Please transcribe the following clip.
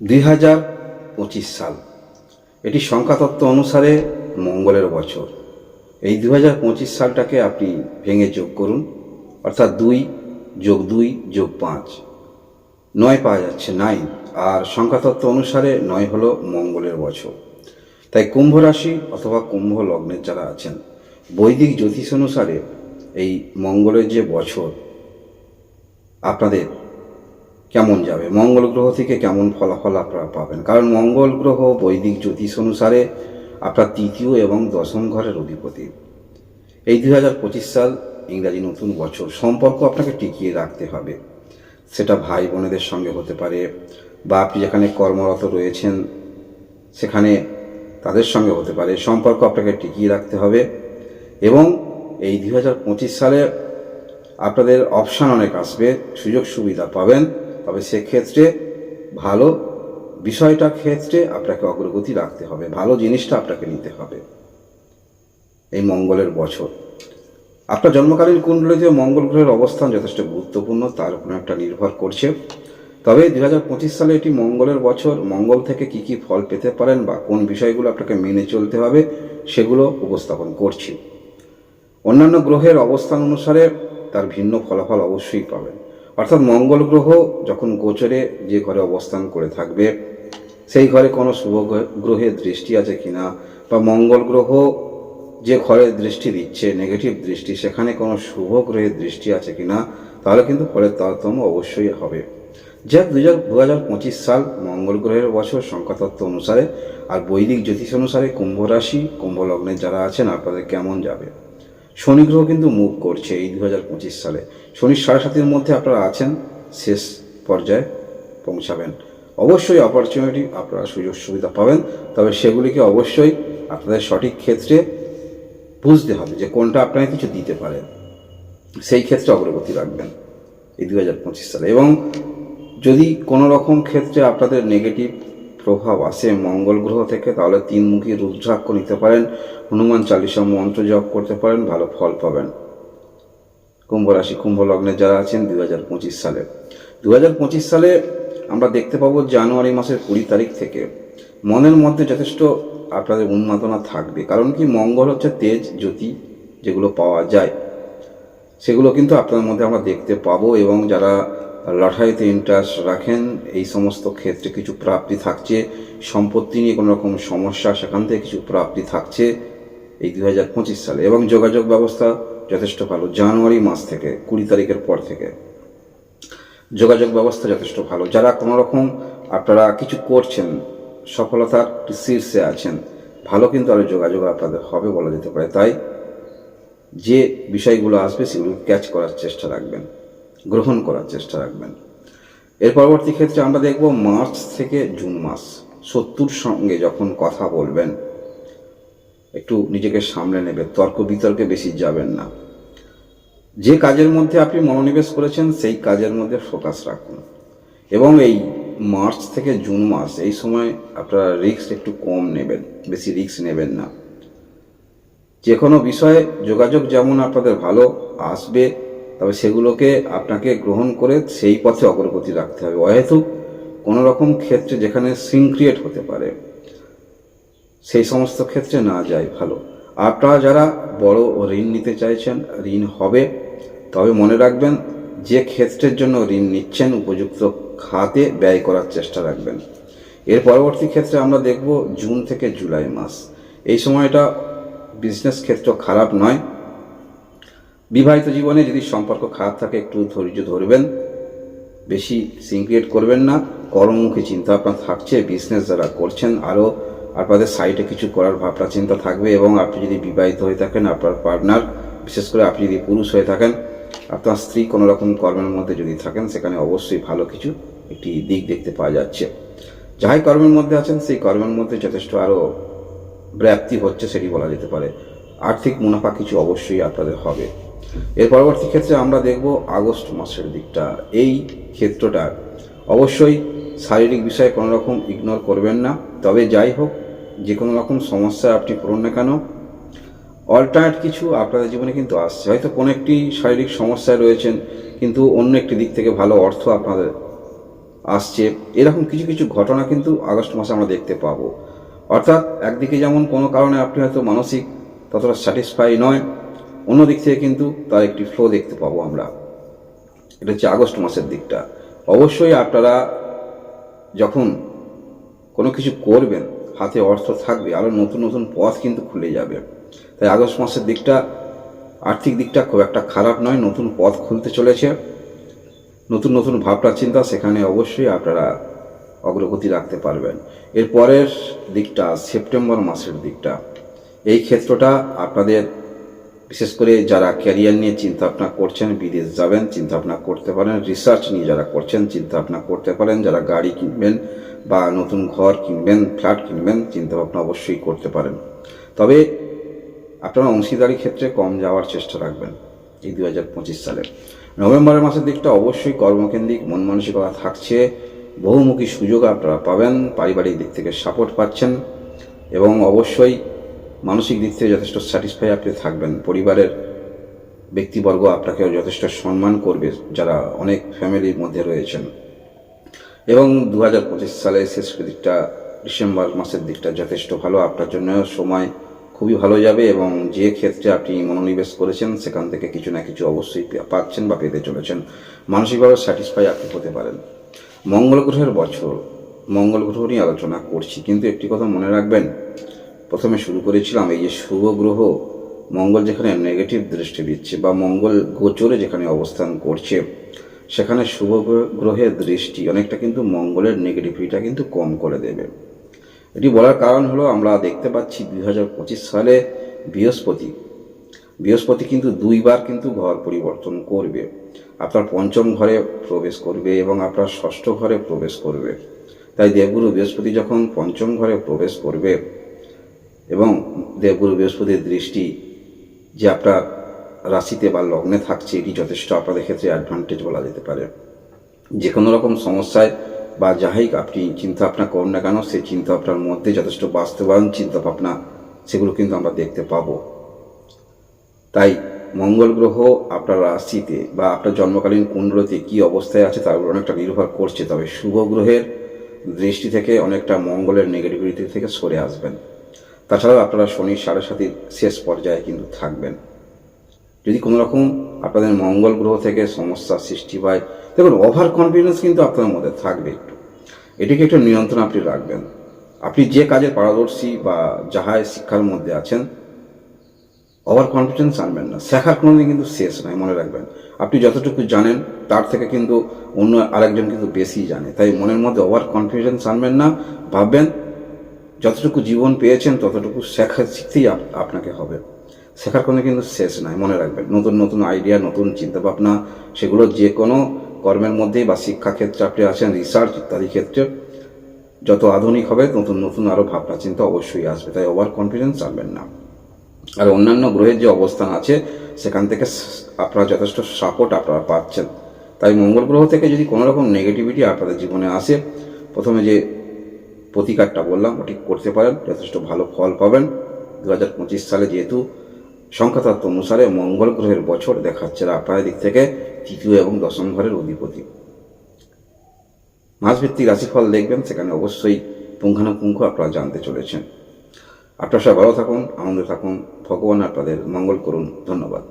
দুই হাজার পঁচিশ সাল। এটি সংখ্যাতত্ত্ব অনুসারে মঙ্গলের বছর। এই দু হাজার পঁচিশ সালটাকে আপনি ভেঙে যোগ করুন, অর্থাৎ দুই যোগ দুই যোগ পাঁচ। নয় পাওয়া যাচ্ছে নাইন, আর সংখ্যাতত্ত্ব অনুসারে নয় হলো মঙ্গলের বছর। তাই কুম্ভ রাশি অথবা কুম্ভ লগ্নের যারা আছেন, বৈদিক জ্যোতিষ অনুসারে এই মঙ্গলের যে বছর, আপনাদের কেমন যাবে? মঙ্গল গ্রহ থেকে কেমন ফলাফল আপনারা পাবেন? কারণ মঙ্গল গ্রহ বৈদিক জ্যোতিষ অনুসারে আপনার তৃতীয় এবং দশম ঘরের অধিপতি। এই দুই হাজার পঁচিশ সাল ইংরাজি নতুন বছর। সম্পর্ক আপনাকে টিকিয়ে রাখতে হবে। সেটা ভাই বোনেদের সঙ্গে হতে পারে বা আপনি যেখানে কর্মরত রয়েছেন, সেখানে তাদের সঙ্গে হতে পারে। সম্পর্ক আপনাকে টিকিয়ে রাখতে হবে এবং এই দুই হাজার পঁচিশ সালে আপনাদের অপশান অনেক আসবে সুযোগ সুবিধা পাবেন। তবে সেক্ষেত্রে ভালো বিষয়টা ক্ষেত্রে আপনাকে অগ্রগতি রাখতে হবে, ভালো জিনিসটা আপনাকে নিতে হবে। এই মঙ্গলের বছর। আপনার জন্মকালীন কুণ্ডলিতে মঙ্গল গ্রহের অবস্থান যথেষ্ট গুরুত্বপূর্ণ, তার উপর একটা নির্ভর করছে। তবে দু হাজার পঁচিশ সালে এটি মঙ্গলের বছর। মঙ্গল থেকে কি কি ফল পেতে পারেন বা কোন বিষয়গুলো আপনাকে মেনে চলতে হবে, সেগুলো উপস্থাপন করছি। অন্যান্য গ্রহের অবস্থান অনুসারে তার ভিন্ন ফলাফল অবশ্যই পাবেন। অর্থাৎ মঙ্গল গ্রহ যখন গোচরে যে ঘরে অবস্থান করে থাকবে, সেই ঘরে কোনো শুভ গ্রহ- গ্রহের দৃষ্টি আছে কিনা, বা মঙ্গল গ্রহ যে ঘরে দৃষ্টি দিচ্ছে নেগেটিভ দৃষ্টি, সেখানে কোনো শুভ গ্রহের দৃষ্টি আছে কিনা, তাহলে কিন্তু ফলের তারতম্য অবশ্যই হবে। যাক দু হাজার পঁচিশ সাল মঙ্গল গ্রহের বছর সংখ্যাতত্ত্ব অনুসারে, আর বৈদিক জ্যোতিষ অনুসারে কুম্ভ রাশি, কুম্ভ লগ্নে যারা আছেন, আপনাদের কেমন যাবে? শনি গ্রহ কিন্তু মুভ করছে এই দু হাজার পঁচিশ সালে। শনির সাড়ে সাতির মধ্যে আপনারা আছেন, শেষ পর্যায়ে পৌঁছাবেন। অবশ্যই অপরচুনিটি আপনারা সুযোগ সুবিধা পাবেন, তবে সেগুলিকে অবশ্যই আপনাদের সঠিক ক্ষেত্রে বুঝতে হবে যে কোনটা আপনাকে কিছু দিতে পারে। সেই ক্ষেত্রে অগ্রগতি রাখবেন এই দু হাজার পঁচিশ সালে। এবং যদি কোনো রকম ক্ষেত্রে আপনাদের নেগেটিভ প্রভাব আসে মঙ্গল গ্রহ থেকে, তাহলে তিনমুখী রুদ্রাক্ষ নিতে পারেন, হনুমান চালিসা মন্ত্র জপ করতে পারেন, ভালো ফল পাবেন। কুম্ভ রাশি, কুম্ভ লগ্নে যারা আছেন দু হাজার পঁচিশ সালে। দু হাজার পঁচিশ সালে আমরা দেখতে পাবো জানুয়ারি মাসের কুড়ি তারিখ থেকে। মনের মধ্যে যথেষ্ট আপনাদের উন্মাদনা থাকবে, কারণ কি মঙ্গল হচ্ছে তেজ, জ্যোতি, যেগুলো পাওয়া যায়। সেগুলো কিন্তু আপনার মধ্যে আমরা দেখতে পাবো এবং যারা লটারিতে ইন্টারেস্ট রাখেন, এই সমস্ত ক্ষেত্রে কিছু প্রাপ্তি থাকছে, সম্পত্তি নিয়ে কোনো রকম সমস্যা সেখান থেকে কিছু প্রাপ্তি থাকছে এই দুই হাজার পঁচিশ সালে। এবং যোগাযোগ ব্যবস্থা যথেষ্ট ভালো, জানুয়ারি মাস থেকে, কুড়ি তারিখের পর থেকে। যোগাযোগ ব্যবস্থা যথেষ্ট ভালো। যারা কোনো রকম আপনারা কিছু করছেন, সফলতার শীর্ষে আছেন, ভালো কিন্তু আরও যোগাযোগ আপনাদের হবে বলা যেতে পারে। তাই যে বিষয়গুলো আসবে সেগুলো ক্যাচ করার চেষ্টা রাখবেন। গ্রহণ করার চেষ্টা রাখবেন। এর পরবর্তী ক্ষেত্রে আমরা দেখব মার্চ থেকে জুন মাস, শত্রুর সঙ্গে যখন কথা বলবেন, একটু নিজেকে সামলে নেবে, তর্ক বিতর্কে বেশি যাবেন না। যে কাজের মধ্যে আপনি মনোনিবেশ করেছেন, সেই কাজের মধ্যে ফোকাস রাখুন। এবং এই মার্চ থেকে জুন মাস, এই সময় আপনারা রিস্ক একটু কম নেবেন, বেশি রিস্ক নেবেন না। যে কোনো বিষয়ে যোগাযোগ যেমন আপনাদের ভালো আসবে তবে সেগুলোকে আপনাকে গ্রহণ করে সেই পথে অগ্রগতি রাখতে হবে। অহেতুক কোনো রকম ক্ষেত্রে যেখানে সিং ক্রিয়েট হতে পারে, সেই সমস্ত ক্ষেত্রে না যায় ভালো। আপনারা যারা বড় ঋণ নিতে চাইছেন, ঋণ হবে, তবে মনে রাখবেন যে ক্ষেত্রের জন্য ঋণ নিচ্ছেন উপযুক্ত খাতে ব্যয় করার চেষ্টা রাখবেন। এর পরবর্তী ক্ষেত্রে আমরা দেখব জুন থেকে জুলাই মাস। এই সময়টা বিজনেস ক্ষেত্র খারাপ নয়। বিবাহিত জীবনে যদি সম্পর্ক খারাপ থাকে, একটু ধৈর্য ধরবেন। বেশি সিনক্রিয়েট করবেন না। কর্মমুখী চিন্তা আপনার থাকছে বিজনেস যারা করছেন, আরও আপনাদের সাইডে কিছু করার ভাবনা, চিন্তা থাকবে এবং আপনি যদি বিবাহিত হয়ে থাকেন, আপনার পার্টনার বিশেষ করে আপনি যদি পুরুষ হয়ে থাকেন, আপনার স্ত্রী কোনো রকম কর্মের মধ্যে যদি থাকেন, সেখানে অবশ্যই ভালো কিছু একটি দিক দেখতে পাওয়া যাচ্ছে। যাই কর্মের মধ্যে আছেন, সেই কর্মের মধ্যে যথেষ্ট আরও ব্যাপ্তি হচ্ছে, সেটি বলা যেতে পারে। আর্থিক মুনাফা কিছু অবশ্যই আপনাদের হবে। এর পরবর্তী ক্ষেত্রে আমরা দেখব আগস্ট মাসের দিকটা। এই ক্ষেত্রটা অবশ্যই শারীরিক বিষয়ে কোনো রকম ইগনোর করবেন না। তবে যাই হোক, যে কোনো রকম সমস্যা আপনি পড়ুন না কেন। অল্টারনেট কিছু আপনাদের জীবনে কিন্তু আসছে। হয়তো কোনো একটি শারীরিক সমস্যায় রয়েছেন, কিন্তু অন্য একটি দিক থেকে ভালো অর্থ আপনাদের আসছে। এরকম কিছু কিছু ঘটনা কিন্তু আগস্ট মাসে আমরা দেখতে পাবো। অর্থাৎ একদিকে যেমন কোনো কারণে আপনি হয়তো মানসিক ততটা স্যাটিসফাই নয় অন্য দিক থেকে কিন্তু তার একটি ফ্লো দেখতে পাবো আমরা। এটা হচ্ছে আগস্ট মাসের দিকটা। অবশ্যই আপনারা যখন কোনো কিছু করবেন, হাতে অর্থ থাকবে আরও নতুন নতুন পথ কিন্তু খুলে যাবে। তাই আগস্ট মাসের দিকটা, আর্থিক দিকটা খুব একটা খারাপ নয়, নতুন পথ খুলতে চলেছে। নতুন নতুন ভাবনা চিন্তা সেখানে অবশ্যই আপনারা অগ্রগতি রাখতে পারবেন। এরপরের দিকটা, সেপ্টেম্বর মাসের দিকটা। এই ক্ষেত্রটা আপনাদের বিশেষ করে যারা ক্যারিয়ার নিয়ে চিন্তা ভাবনা করছেন, বিদেশ যাবেন চিন্তা ভাবনা করতে পারেন, রিসার্চ নিয়ে যারা করছেন চিন্তা ভাবনা করতে পারেন, যারা গাড়ি কিনবেন বা নতুন ঘর কিনবেন, ফ্ল্যাট কিনবেন চিন্তা ভাবনা অবশ্যই করতে পারেন। তবে আপনারা অংশীদারি ক্ষেত্রে কম যাওয়ার চেষ্টা রাখবেন এই দু হাজার পঁচিশ সালে। নভেম্বরের মাসের দিকটা অবশ্যই কর্মকেন্দ্রিক, মন মানসিকতা থাকছে, বহুমুখী সুযোগ আপনারা পাবেন, পারিবারিক দিক থেকে সাপোর্ট পাচ্ছেন এবং অবশ্যই মানসিক দিক থেকে যথেষ্ট স্যাটিসফাই আপনি থাকবেন। পরিবারের ব্যক্তিবর্গ আপনাকেও যথেষ্ট সম্মান করবে, যারা অনেক ফ্যামিলির মধ্যে রয়েছেন। এবং দু হাজার পঁচিশ সালের শেষ দিকটা, ডিসেম্বর মাসের দিকটা যথেষ্ট ভালো। আপনার জন্য সময় খুবই ভালো যাবে এবং যে ক্ষেত্রে আপনি মনোনিবেশ করেছেন, সেখান থেকে কিছু না কিছু অবশ্যই পাচ্ছেন বা পেতে চলেছেন। মানসিকভাবে স্যাটিসফাই আপনি হতে পারেন। মঙ্গল গ্রহের বছর, মঙ্গল গ্রহ নিয়ে আলোচনা করছি, কিন্তু একটি কথা মনে রাখবেন প্রথমে শুরু করেছিলাম এই যে শুভ গ্রহ, মঙ্গল যেখানে নেগেটিভ দৃষ্টি দিচ্ছে বা মঙ্গল গোচরে যেখানে অবস্থান করছে, সেখানে শুভ গ্রহ- গ্রহের দৃষ্টি অনেকটা কিন্তু মঙ্গলের নেগেটিভিটিটা কিন্তু কম করে দেবে। এটি বলার কারণ হলো আমরা দেখতে পাচ্ছি দুই হাজার পঁচিশ সালে বৃহস্পতি। বৃহস্পতি কিন্তু দুইবার কিন্তু ঘর পরিবর্তন করবে। আপনার পঞ্চম ঘরে প্রবেশ করবে এবং আপনার ষষ্ঠ ঘরে প্রবেশ করবে। তাই দেবগুরু বৃহস্পতি যখন পঞ্চম ঘরে প্রবেশ করবে এবং দেবগুরু বৃহস্পতির দৃষ্টি যে আপনার রাশিতে বা লগ্নে থাকছে, এটি যথেষ্ট আপনাদের ক্ষেত্রে অ্যাডভান্টেজ বলা যেতে পারে। যে কোনো রকম সমস্যায় বা যাহাই আপনি চিন্তা ভাবনা করুন না কেন, সেই চিন্তা ভাবনার মধ্যে যথেষ্ট বাস্তবায়ন চিন্তা ভাবনা, সেগুলো কিন্তু আমরা দেখতে পাবো। তাই মঙ্গল গ্রহ আপনার রাশিতে বা আপনার জন্মকালীন কুণ্ডলতে কী অবস্থায় আছে তার উপর অনেকটা নির্ভর করছে, তবে শুভ গ্রহের দৃষ্টি থেকে অনেকটা মঙ্গলের নেগেটিভিটি থেকে সরে আসবেন। তাছাড়াও আপনারা শনি সাড়ে সাতির শেষ পর্যায়ে কিন্তু থাকবেন। যদি কোনো রকম আপনাদের মঙ্গল গ্রহ থেকে সমস্যা সৃষ্টি হয়, দেখুন ওভার কনফিডেন্স কিন্তু আপনার মধ্যে থাকবে একটু। এটিকে একটু নিয়ন্ত্রণ আপনি রাখবেন। আপনি যে কাজে পারদর্শী বা যাহাই শিক্ষার মধ্যে আছেন ওভার কনফিডেন্স আনবেন না। শেখার কোনোদিন কিন্তু শেষ নয় মনে রাখবেন। আপনি যতটুকু জানেন, তার থেকে কিন্তু অন্য আরেকজন কিন্তু বেশি জানে। তাই মনের মধ্যে ওভার কনফিডেন্স আনবেন না, ভাববেন যতটুকু জীবন পেয়েছেন, ততটুকু শেখা শিখতেই আপনাকে হবে। শেখার কোনো কিন্তু শেষ নাই, মনে রাখবেন। নতুন নতুন আইডিয়া নতুন চিন্তাভাবনা, সেগুলো যে কোনো কর্মের মধ্যেই বা শিক্ষাক্ষেত্রে আপনি আছেন রিসার্চ ইত্যাদি ক্ষেত্রে, যত আধুনিক হবে, নতুন নতুন আরও ভাবনা, চিন্তা অবশ্যই আসবে। তাই ওভার কনফিডেন্স আনবেন না। আর অন্যান্য গ্রহের যে অবস্থান আছে, সেখান থেকে আপনারা যথেষ্ট সাপোর্ট আপনারা পাচ্ছেন। তাই মঙ্গল গ্রহ থেকে যদি কোনো রকম নেগেটিভিটি আপনাদের জীবনে আসে, প্রথমে যে প্রতিকারটা বললাম ওটি করতে পারেন, যথেষ্ট ভালো ফল পাবেন। দু হাজার পঁচিশ সালে যেহেতু সংখ্যাতত্ত্ব অনুসারে মঙ্গল গ্রহের বছর দেখাচ্ছে আপনার দিক থেকে তৃতীয় এবং দশম ঘরের অধিপতি। মাসভিত্তিক রাশিফল দেখবেন, সেখানে অবশ্যই পুঙ্খানুপুঙ্খ আপনারা জানতে চলেছেন। আপনারা সব ভালো থাকুন, আনন্দে থাকুন, ভগবান আপনাদের মঙ্গল করুন, ধন্যবাদ।